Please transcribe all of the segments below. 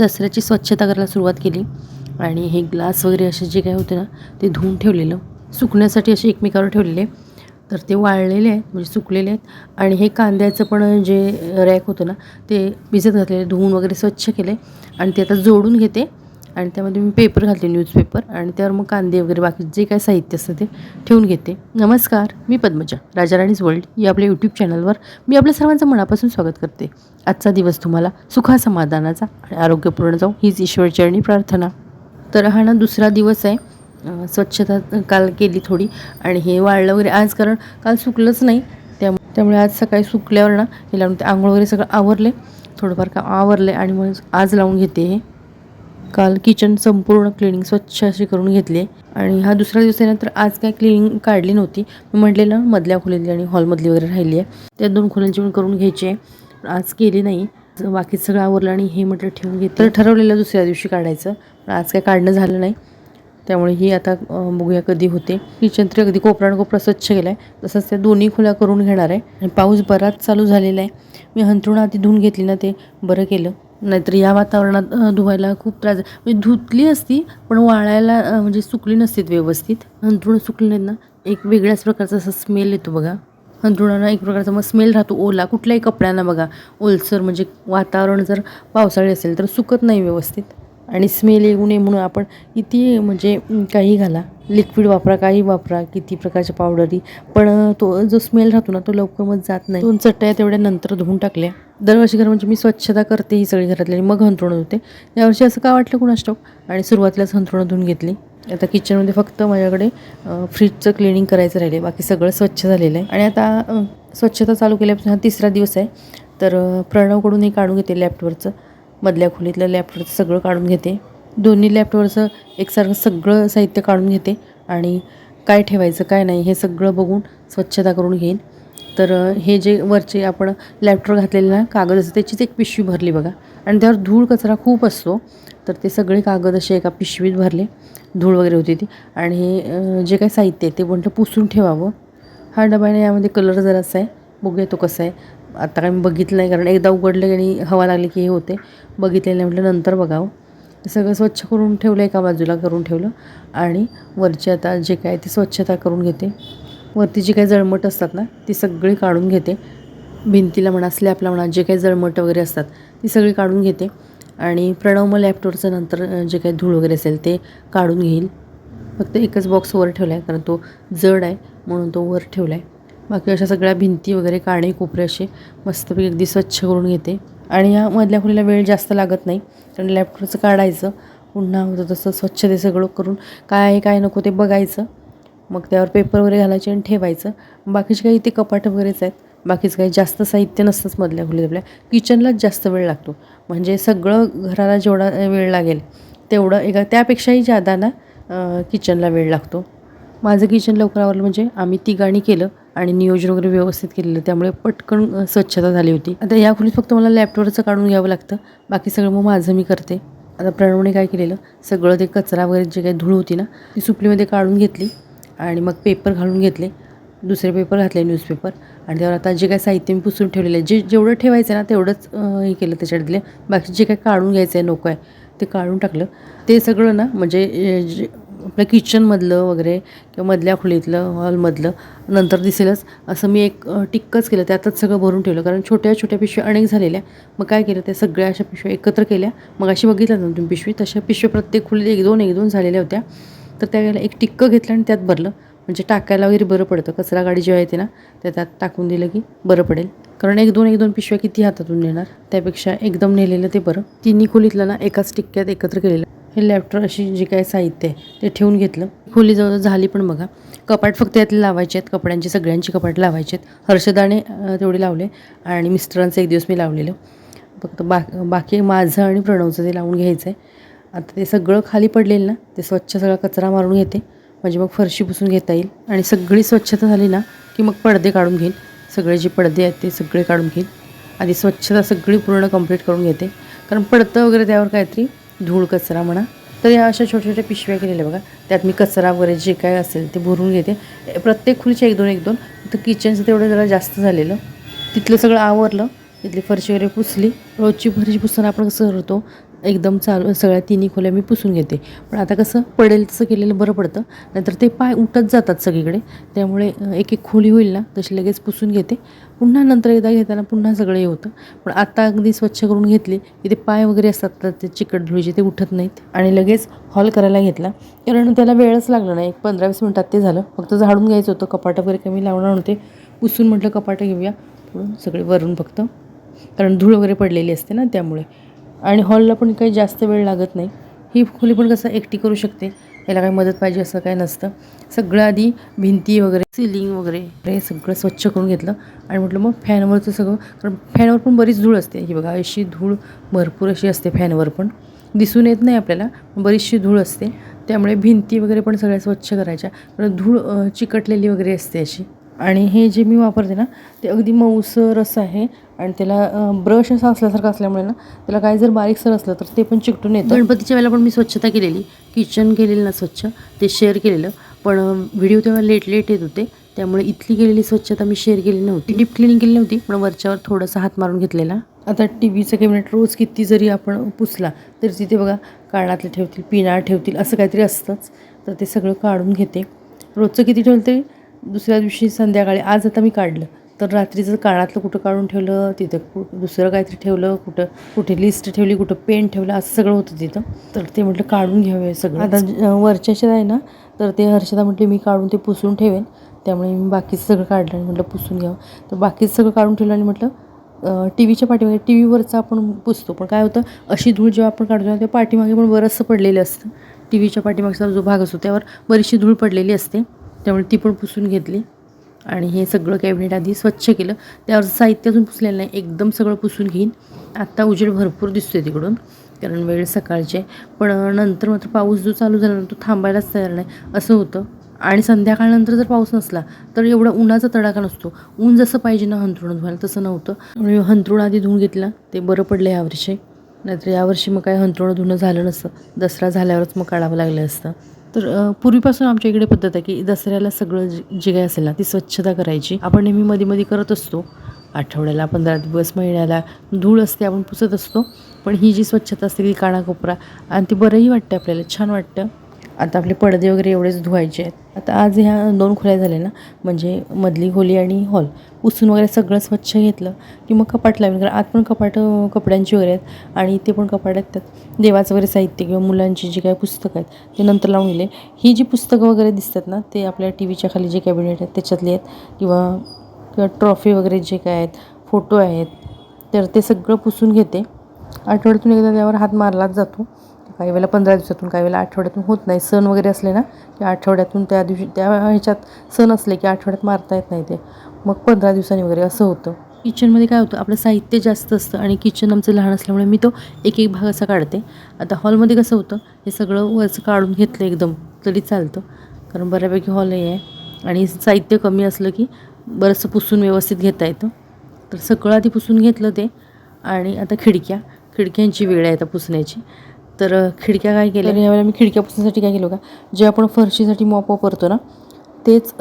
दसऱ्याची स्वच्छता करायला सुरुवात केली आणि हे ग्लास वगैरे असे जे काय होते ना ते धुवून ठेवलेलं. सुकण्यासाठी असे एकमेकावर ठेवलेले. तर ते वाळलेले आहेत म्हणजे सुकलेले आहेत. आणि हे कांद्याचं पण जे रॅक होतं ना ते भिजत घातलेले धुवून वगैरे स्वच्छ केले. आणि ते आता जोडून घेते. आणि त्यामध्ये मी पेपर घालते न्यूजपेपर आणि त्यावर मग कांदे वगैरे बाकी जे काय साहित्य असतं ते ठेवून घेते. नमस्कार मी पद्मजा राजाराणीज वर्ल्ड या आपल्या यूट्यूब चॅनलवर मी आपल्या सर्वांचं मनापासून स्वागत करते. आजचा दिवस तुम्हाला सुखासमाधानाचा आणि आरोग्यपूर्ण जाऊ हीच ईश्वरचरणी प्रार्थना. तर हा ना दुसरा दिवस आहे. स्वच्छता काल केली थोडी आणि हे वाळलं वगैरे आज कारण काल सुकलंच नाही. त्या त्यामुळे आज सकाळी सुकल्यावर ना हे लावून ते आंघोळ वगैरे सगळं आवरले. थोडंफार का आवरले आणि मग आज लावून घेते हे. काल किचन संपूर्ण क्लिनिंग स्वच्छ अशी करून घेतली. आणि हा दुसऱ्या दिवस आहे तर आज काय क्लिनिंग काढली नव्हती. मी म्हटलेलं मधल्या खोलीतली आणि हॉलमधली वगैरे राहिली आहे. त्या दोन खोल्यांची पण करून घ्यायची आहे. आज केली नाही. बाकी सगळं आवरलं आणि हे म्हटलं ठेवून घेतलं तर ठरवलेलं दुसऱ्या दिवशी काढायचं. पण आज काय काढणं झालं नाही. त्यामुळे ही आता बघूया कधी होते. किचन तरी अगदी कोपरा कोपरा स्वच्छ केला आहे तसंच त्या दोन्ही खोल्या करून घेणार आहे. आणि पाऊस बराच चालू झालेला आहे. मी हंतरुणा आधी धुवून घेतली ना ते बरं केलं. नाहीतर या वातावरणात धुवायला खूप त्रास म्हणजे धुतली असती पण वाळायला म्हणजे सुकली नसतीत व्यवस्थित. हंतरुण सुकली नाहीत ना एक वेगळ्याच प्रकारचा असा स्मेल येतो बघा. हंतरुणाला एक प्रकारचा मग स्मेल राहतो ओला. कुठल्याही कपड्यांना बघा ओलसर म्हणजे वातावरण जर पावसाळी असेल तर सुकत नाही व्यवस्थित. आणि स्मेल येऊ नये म्हणून आपण किती म्हणजे काही घाला. लिक्विड वापरा काही वापरा किती प्रकारच्या पावडरी पण तो जो स्मेल राहतो ना तो लवकर मग जात नाही. दोन चट्ट्या तेवढ्या नंतर धुवून टाकल्या. दरवर्षी घर म्हणजे मी स्वच्छता करते ही सगळी घरातली आणि मग हंतरुण होते. यावर्षी असं का वाटलं कुणास ठाऊक? आणि सुरुवातीलाच हंतरुण धुवून घेतली. आता किचनमध्ये फक्त माझ्याकडे फ्रीजचं क्लिनिंग करायचं राहिले बाकी सगळं स्वच्छ झालेलं आहे. आणि आता स्वच्छता चालू केल्यापासून हा तिसरा दिवस आहे. तर प्रणवकडूनही प्रणवकडून हे काढून घेते लॅपटॉपवरचं मधल्या खोलीतलं लॅपटॉपचं सगळं काढून घेते. दोन्ही लॅपटॉपवरचं एकसारखं सगळं साहित्य काढून घेते. आणि काय ठेवायचं काय नाही हे सगळं बघून स्वच्छता करून घेईन. तर हे जे वरचे आपण लॅपटॉप घातलेला ना कागद असतं त्याचीच एक पिशवी भरली बघा. आणि त्यावर धूळ कचरा खूप असतो. तर ते सगळे कागद असे एका पिशवीत भरले. धूळ वगैरे होती ती. आणि हे जे काही साहित्य आहे ते म्हटलं पुसून ठेवावं. हा डब्याने यामध्ये कलर जरासा आहे. बघूया तो कसा आहे. आता काय मी बघितलं नाही कारण एकदा उघडलं आणि हवा लागली की हे होते. बघितलेलं नाही म्हटलं नंतर बघावं. सगळं स्वच्छ करून ठेवलं एका बाजूला करून ठेवलं. आणि वरचे आता जे काय ते स्वच्छता करून घेते. वरती जी काही जळमट असतात ना ती सगळी काढून घेते. भिंतीला म्हणा स्लॅपला म्हणा जे काही जळमट वगैरे असतात ती सगळी काढून घेते. आणि प्रणव मग लॅपटॉपचं नंतर जे काही धूळ वगैरे असेल ते काढून घेईल. फक्त एकच बॉक्स वर ठेवला आहे कारण तो जड आहे म्हणून तो वर ठेवला आहे बाकी अशा सगळ्या भिंती वगैरे काणे कोपरे असे मस्तपैकी अगदी स्वच्छ करून घेते. आणि या मधल्या खोलीला वेळ जास्त लागत नाही कारण लॅपटॉपचं काढायचं पुन्हा होतं तसं स्वच्छ ते सगळं करून काय आहे काय नको ते बघायचं. मग त्यावर पेपर वगैरे घालायचे आणि ठेवायचं. बाकीचे काही ते कपाट वगैरेच आहेत. बाकीचं काही जास्त साहित्य नसतंच मधल्या खोलीत आपल्या. किचनलाच जास्त वेळ लागतो. म्हणजे सगळं घराला जेवढा वेळ लागेल तेवढं एका त्यापेक्षाही जादाना किचनला वेळ लागतो. माझं किचन लवकर आवरलं म्हणजे आम्ही तिघांनी केलं आणि नियोजन वगैरे व्यवस्थित केलेलं. त्यामुळे पटकन स्वच्छता झाली होती. आता या खोलीत फक्त मला लॅपटॉपचं काढून घ्यावं लागतं. बाकी सगळं मग माझं मी करते. आता प्रणवने काय केलेलं? सगळं ते कचरा वगैरे जे काही धूळ होती ना ती सुपलीमध्ये काढून घेतली. आणि मग पेपर घालून घेतले. दुसरे पेपर घातले न्यूजपेपर आणि त्यावर आता जे काय साहित्य मी पुसून ठेवलेलं आहे जे जेवढं ठेवायचं आहे ना तेवढंच हे केलं त्याच्यातले बाकी जे काय काढून घ्यायचं आहे नको आहे ते काढून टाकलं. ते सगळं ना म्हणजे जे आपल्या किचनमधलं वगैरे किंवा मधल्या खोलीतलं हॉलमधलं नंतर दिसेलच. असं मी एक टिक्कच केलं. त्यातच सगळं भरून ठेवलं. कारण छोट्या छोट्या पिशव्या अनेक झालेल्या. मग काय केलं त्या सगळ्या अशा पिशव्या एकत्र केल्या. मग अशी बघितलं ना तुम्ही पिशवी तशा पिशव्या प्रत्येक खोलीत एक दोन एक दोन झालेल्या होत्या. तर त्यावेळेला एक टिक्क घेतलं आणि त्यात भरलं. म्हणजे टाकायला वगैरे बरं पडतं. कचरा गाडी जेव्हा येते ना त्या त्यात टाकून दिलं की बरं पडेल. कारण एक दोन एक दोन पिशव्या किती हातातून नेणार? त्यापेक्षा एकदम नेलेलं ते बरं. तिन्ही खोलीतलं ना एकाच टिक्क्यात एकत्र केलेलं. हे लॅपटॉप अशी जे काय साहित्य आहे ते ठेवून घेतलं. खोली जवळ झाली पण बघा. कपाट फक्त यातले लावायचे आहेत. कपड्यांची सगळ्यांची कपाट लावायचे आहेत. हर्षदाने तेवढे लावले आणि मिस्टरांचं एक दिवस मी लावलेलं. फक्त बा बाकी माझं आणि प्रणवचं ते लावून घ्यायचं आहे आता ते सगळं खाली पडलेलं ना ते स्वच्छ सगळा कचरा मारून घेते. म्हणजे मग फरशी पुसून घेता येईल. आणि सगळी स्वच्छता झाली ना की मग पडदे काढून घेईल. सगळे जे पडदे आहेत ते सगळे काढून घेईल. आधी स्वच्छता सगळी पूर्ण कंप्लीट करून घेते. कारण पडतं वगैरे त्यावर काहीतरी धूळ कचरा म्हणा. तर या अशा छोट्या छोट्या पिशव्या केलेल्या बघा. त्यात मी कचरा वगैरे जे काय असेल ते भरून घेते. प्रत्येक खुलीच्या एक दोन एक दोन. तर किचनचं तेवढं जरा जास्त झालेलं. तिथलं सगळं आवरलं. तिथली फरशी वगैरे पुसली. रोजची फरशी पुसताना आपण कसं करतो एकदम चालू सगळ्या तिन्ही खोल्या मी पुसून घेते. पण आता कसं पडेल तसं केलेलं बरं पडतं. नाहीतर ते पाय उठत जातात सगळीकडे. त्यामुळे एक एक खोली होईल ना तशी लगेच पुसून घेते. पुन्हा नंतर एकदा घेताना पुन्हा सगळं हे होतं. पण आता अगदी स्वच्छ करून घेतली की ते पाय वगैरे असतात तर ते चिकट धुळीचे ते उठत नाहीत. आणि लगेच हॉल करायला घेतला. कारण त्याला वेळच लागला नाही. एक पंधरा वीस मिनटात ते झालं. फक्त झाडून घ्यायचं होतं. कपाट वगैरे कमी लावणार होते. पुसून म्हटलं कपाटं घेऊया. सगळे वरून फक्त कारण धूळ वगैरे पडलेली असते ना त्यामुळे. आणि हॉलला पण काही जास्त वेळ लागत नाही. ही खोली पण कसं एकटी करू शकते. याला काही मदत पाहिजे असं काही नसतं. सगळं आधी भिंती वगैरे सिलिंग वगैरे हे सगळं स्वच्छ करून घेतलं. आणि म्हटलं मग फॅनवरचं सगळं कारण फॅनवर पण बरीच धूळ असते. ही बघा अशी धूळ भरपूर अशी असते फॅनवर पण. दिसून येत नाही आपल्याला बरीचशी धूळ असते. त्यामुळे भिंती वगैरे पण सगळ्या स्वच्छ करायच्या. कारण धूळ चिकटलेली वगैरे असते अशी. आणि हे जे मी वापरते ना ते अगदी मऊसर असं आहे. आणि त्याला ब्रश असा असल्यासारखं असल्यामुळे ना त्याला काही जर बारीकसर असलं तर ते पण चिकटून येतं. गणपतीच्या वेळेला पण मी स्वच्छता केलेली. किचन केलेलं ना स्वच्छ ते शेअर केलेलं. पण व्हिडिओ तेव्हा लेट लेट येत होते. त्यामुळे इथली केलेली स्वच्छता मी शेअर केली नव्हती. डीप क्लिनिंग केली नव्हती पण वरच्यावर थोडासा हात मारून घेतलेला. आता टी व्हीचं कॅबिनेट रोज किती जरी आपण पुसला तरी तिथे बघा कानातले ठेवतील पिनाळ ठेवतील असं काहीतरी असतंच. तर ते सगळं काढून घेते. रोजचं किती ठेवलं तरी दुसऱ्या दिवशी संध्याकाळी आज आता मी काढलं. तर रात्रीचं काळातलं कुठं काढून ठेवलं तिथं कु दुसरं काहीतरी ठेवलं कुठं कुठे लिस्ट ठेवली कुठं पेन ठेवलं असं सगळं होतं तिथं. तर ते म्हटलं काढून घ्यावे सगळं. आता ज- वरच्याच्या आहे ना तर ते हर्षदा म्हटले मी काढून ते पुसून ठेवेन. त्यामुळे मी बाकीचं सगळं काढलं आणि म्हटलं पुसून घ्यावं. तर बाकीचं सगळं काढून ठेवलं आणि म्हटलं टी व्हीच्या पाठीमागे टी व्हीवरचं आपण पुसतो. पण काय होतं अशी धूळ जेव्हा आपण काढतो तेव्हा पाठीमागे पण बरंचसं पडलेलं असतं. टी व्हीच्या पाठीमागचा जो भाग असतो त्यावर बरीचशी धूळ पडलेली असते. त्यामुळे ती पण पुसून घेतली. आणि हे सगळं कॅबिनेट आधी स्वच्छ केलं. त्यावर साहित्य अजून पुसलेलं नाही. एकदम सगळं पुसून घेईन. आत्ता उजेड भरपूर दिसतोय तिकडून. कारण वेळ सकाळचे पण नंतर मात्र पाऊस जो चालू झाला ना तो थांबायलाच तयार नाही. असं होतं. आणि संध्याकाळनंतर जर पाऊस नसला तर एवढा उन्हाचा तडाखा नसतो. ऊन जसं पाहिजे ना हंतरुणात व्हायला तसं नव्हतं. त्यामुळे हंतरुण आधी धुवून घेतला ते बरं पडलं यावर्षी. नाहीतर यावर्षी मग काय हंतरुण धुणं झालं नसतं. दसरा झाल्यावरच मग काढावं लागलं असतं. तर पूर्वीपासून आमच्या इकडे पद्धत आहे की दसऱ्याला सगळं जे जे असेल ना ती स्वच्छता करायची. आपण नेहमी मध्ये मध्ये करत असतो. आठवड्याला पंधरा दिवस महिन्याला धूळ असते आपण पुसत असतो. पण ही जी स्वच्छता असते ती कानाकोपरा आणि ती बरंही वाटतं आपल्याला छान वाटतं. आता आपले पडदे वगैरे एवढेच धुवायचे आहेत. आता आज ह्या दोन खोल्या झाल्या ना म्हणजे मधली खोली आणि हॉल. पुसून वगैरे सगळं स्वच्छ घेतलं की मग कपाट लावेन कारण आत पण कपाट कपड्यांची वगैरे आहेत आणि ते पण कपाट आहेत. त्यात देवाचं वगैरे साहित्य किंवा मुलांची जी काही पुस्तकं आहेत ते नंतर लावून गेले. ही जी पुस्तकं वगैरे दिसतात ना ते आपल्या टी व्हीच्या खाली जे कॅबिनेट आहेत त्याच्यातली आहेत. किंवा किंवा ट्रॉफी वगैरे जे काय आहेत फोटो आहेत तर ते सगळं पुसून घेते. आठवड्यातून एकदा त्यावर हात मारलाच जातो. काही वेळेला पंधरा दिवसातून काही वेळेला आठवड्यातून होत नाही. सण वगैरे असले ना की आठवड्यातून त्या दिवशी त्या ह्याच्यात सण असले की आठवड्यात मारता येत नाही ते. मग पंधरा दिवसांनी वगैरे असं होतं. किचनमध्ये काय होतं आपलं साहित्य जास्त असतं आणि किचन आमचं लहान असल्यामुळे मी तो एक एक भाग असा काढते. आता हॉलमध्ये कसं होतं हे सगळं वरचं काढून घेतलं एकदम तरी चालतं. कारण बऱ्यापैकी हॉलही आहे आणि साहित्य कमी असलं की बरंचसं पुसून व्यवस्थित घेता येतं. तर सगळं आधी पुसून घेतलं ते आणि आता खिडक्या खिडक्यांची वेळ आहे आता पुसण्याची. तर खिडक्या काय केल्या? यावेळेला मी खिडक्या पुसण्यासाठी काय केलं का जे आपण फरशीसाठी मॉप वापरतो ना तेच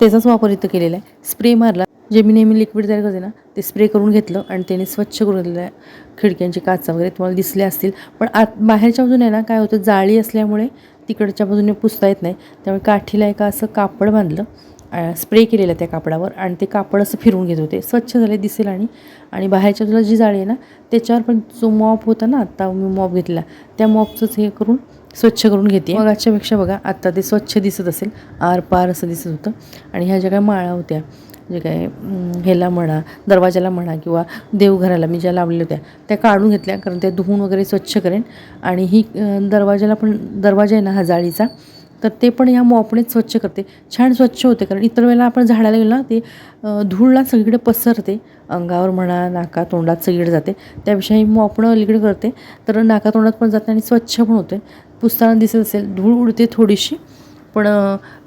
त्याचाच वापर इथं केलेला आहे. स्प्रे मारला. जे मी नेहमी लिक्विड तयार करते ना ते स्प्रे करून घेतलं आणि त्याने स्वच्छ करून घेतलेलं आहे. खिडक्यांची काचा वगैरे तुम्हाला दिसल्या असतील. पण आत बाहेरच्या बाजूने ना काय होतं जाळी असल्यामुळे तिकडच्या बाजूने पुसता येत नाही. त्यामुळे काठीला एका असं कापड बांधलं. स्प्रे केलेलं त्या कापडावर आणि ते कापड असं फिरून घेत होते. स्वच्छ झाले दिसेल आणि आणि बाहेरच्या तुला जी जाळी आहे ना त्याच्यावर पण जो मॉप होता ना आत्ता मी मॉप घेतला. त्या मॉपचंच हे करून स्वच्छ करून घेते. मग आजच्यापेक्षा बघा आत्ता ते स्वच्छ दिसत असेल आर पार असं दिसत होतं. आणि ह्या ज्या काय माळा होत्या जे काय ह्याला म्हणा दरवाजाला म्हणा किंवा देवघराला मी ज्या लावलेल्या होत्या त्या काढून घेतल्या कारण त्या धुवून वगैरे स्वच्छ करेन. आणि ही दरवाजाला पण दरवाजा आहे ना हा जाळीचा तर ते पण या मॉपनेच स्वच्छ करते. छान स्वच्छ होते कारण इतर वेळेला आपण झाडाला गेलो ना ते धूळला सगळीकडे पसरते. अंगावर म्हणा नाका तोंडात सगळीकडे जाते. त्यापेक्षा ही मॉपणं अलीकडे करते. तर नाका तोंडात पण जाते आणि स्वच्छ पण होते. पुसताना दिसत असेल धूळ उडते थोडीशी पण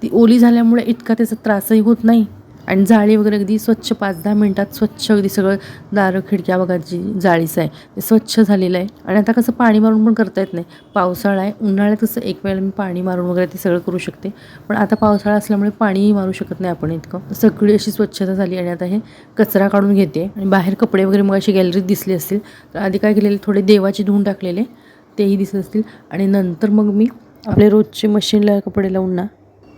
ती ओली झाल्यामुळे इतका त्याचा त्रासही होत नाही. आणि जाळी वगैरे अगदी स्वच्छ पाच दहा मिनटात स्वच्छ अगदी सगळं दारं खिडक्या बघा जी जाळीचं आहे. ते स्वच्छ झालेलं आहे. आणि आता कसं पाणी मारून पण करता येत नाही. पावसाळा आहे. उन्हाळ्यात कसं एक वेळेला मी पाणी मारून वगैरे ते सगळं करू शकते. पण आता पावसाळा असल्यामुळे पाणीही मारू शकत नाही आपण इतकं. सगळी अशी स्वच्छता झाली आणि आता हे कचरा काढून घेते. आणि बाहेर कपडे वगैरे मग अशी गॅलरीत दिसले असतील. तर आधी काय केलेले? थोडे देवाचे धुवून टाकलेले. तेही दिसत असतील. आणि नंतर मग मी आपले रोजचे मशीनला कपडे लावून ना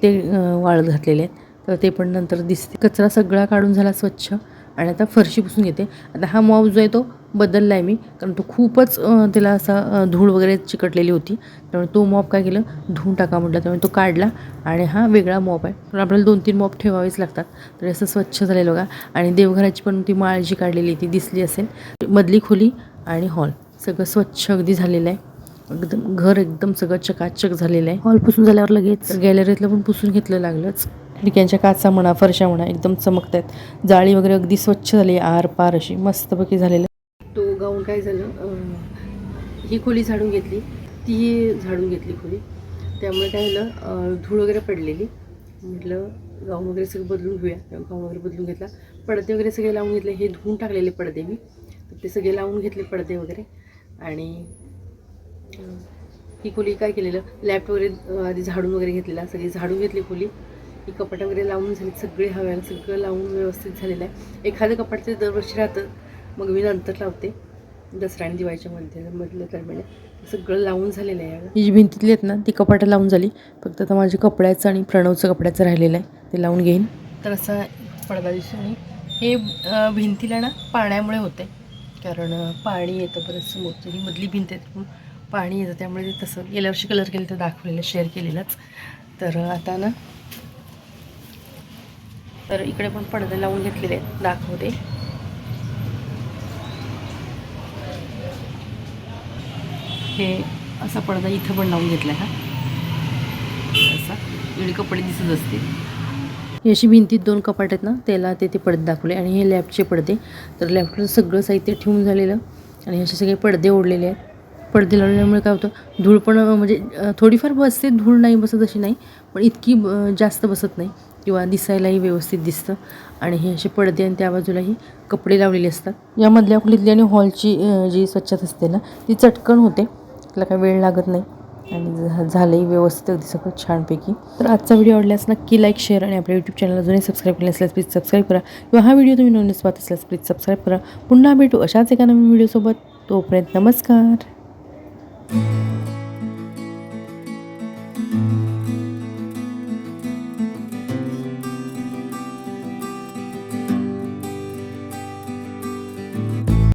ते वाळत घातलेले आहेत. तर ते पण नंतर दिसते. कचरा सगळा काढून झाला स्वच्छ आणि आता फरशी पुसून घेते. आता हा मॉप जो आहे तो बदलला आहे मी कारण तो खूपच त्याला असा धूळ वगैरे चिकटलेली होती. त्यामुळे तो मॉप काय केलं? धुवून टाका म्हटलं. त्यामुळे तो काढला आणि हा वेगळा मॉप आहे. पण आपल्याला दोन तीन मॉप ठेवावेच लागतात. तर असं स्वच्छ झालेलं बघा. आणि देवघराची पण ती माळ जी काढलेली ती दिसली असेल. मधली खोली आणि हॉल. सगळं स्वच्छ अगदी झालेलं आहे. एकदम घर एकदम सगळं चकाचक झालेलं आहे. हॉल पुसून झाल्यावर लगेच? गॅलरीतलं पण पुसून घेतलं लागलंच. खिडक्यांच्या काचा म्हणा फरशा म्हणा एकदम चमकत आहेत जाळी वगैरे अगदी स्वच्छ झाली आर पार अशी मस्तपैकी झालेलं. तो गाऊन काय झालं ही खोली झाडून घेतली. ती झाडून घेतली खोली. त्यामुळे काय झालं धूळ वगैरे पडलेली. म्हटलं गाऊन वगैरे सगळं बदलून घेऊया. गाऊन वगैरे बदलून घेतला. पडदे वगैरे सगळे लावून घेतले. हे धुवून टाकलेले पडदे मी. तर ते सगळे लावून घेतले पडदे वगैरे. आणि ही खोली काय केलेलं लॅप वगैरे आधी झाडून वगैरे घेतलेला. सगळी झाडून घेतली खोली. ही कपाट वगैरे लावून झाली सगळे हव्याला सगळं लावून व्यवस्थित झालेलं आहे. एखादं कपाट ते दरवर्षी राहतं मग मी नंतर लावते दसरा आणि दिवाळीच्या मध्ये मधल्या दरम्यान सगळं लावून झालेलं आहे. ही जी भिंतीतली आहेत ना ती कपाटं लावून झाली. फक्त आता माझ्या कपड्याचं आणि प्रणवचं कपड्याचं राहिलेलं आहे ते लावून घेईन. तर असा पडदा आणि हे भिंतीला ना पाण्यामुळे होते कारण पाणी येतं बरंचसं मोठं ही मधली भिंत आहे पाणी येतं. त्यामुळे ते तसं गेल्या वर्षी कलर केलं तर दाखवलेलं शेअर केलेलंच. तर आता ना तर इकडे पण पडदे लावून घेतलेले आहेत. दाखवते हे असा पडदा इथं पण लावून घेतला हा. असा. इकडे कपडे दिसत असतील. ही अशी भिंतीत दोन कपाट आहेत ना त्याला ते ते पडदे दाखवले. आणि हे लॅबचे पडदे. तर लॅबचं सगळं साहित्य ठेवून झालेलं. आणि असे सगळे पडदे ओढलेले आहेत. पडदे लावल्यामुळे काय होतं धूळ पण म्हणजे थोडीफार बसते धूळ नाही बसत अशी नाही. पण इतकी जास्त बसत नाही. किंवा दिसायलाही व्यवस्थित दिसतं. आणि हे असे पडदे आणि त्या बाजूलाही कपडे लावलेले असतात. या मधल्या खोलीतली आणि हॉलची जी स्वच्छता असते ना ती चटकन होते. तिला काही वेळ लागत नाही. आणि झालंही व्यवस्थित अगदी सगळं छानपैकी. तर आजचा व्हिडिओ आवडल्यास नक्की लाईक शेअर आणि आपल्या यूट्यूब चॅनल अजूनही सबस्क्राईब केले असल्यास प्लीज सबस्क्राईब करा. किंवा हा व्हिडिओ तुम्ही नवीनच पाहत असल्यास प्लीज सबस्क्राईब करा. पुन्हा भेटू अशाच एका नवीन व्हिडिओसोबत. तोपर्यंत नमस्कार.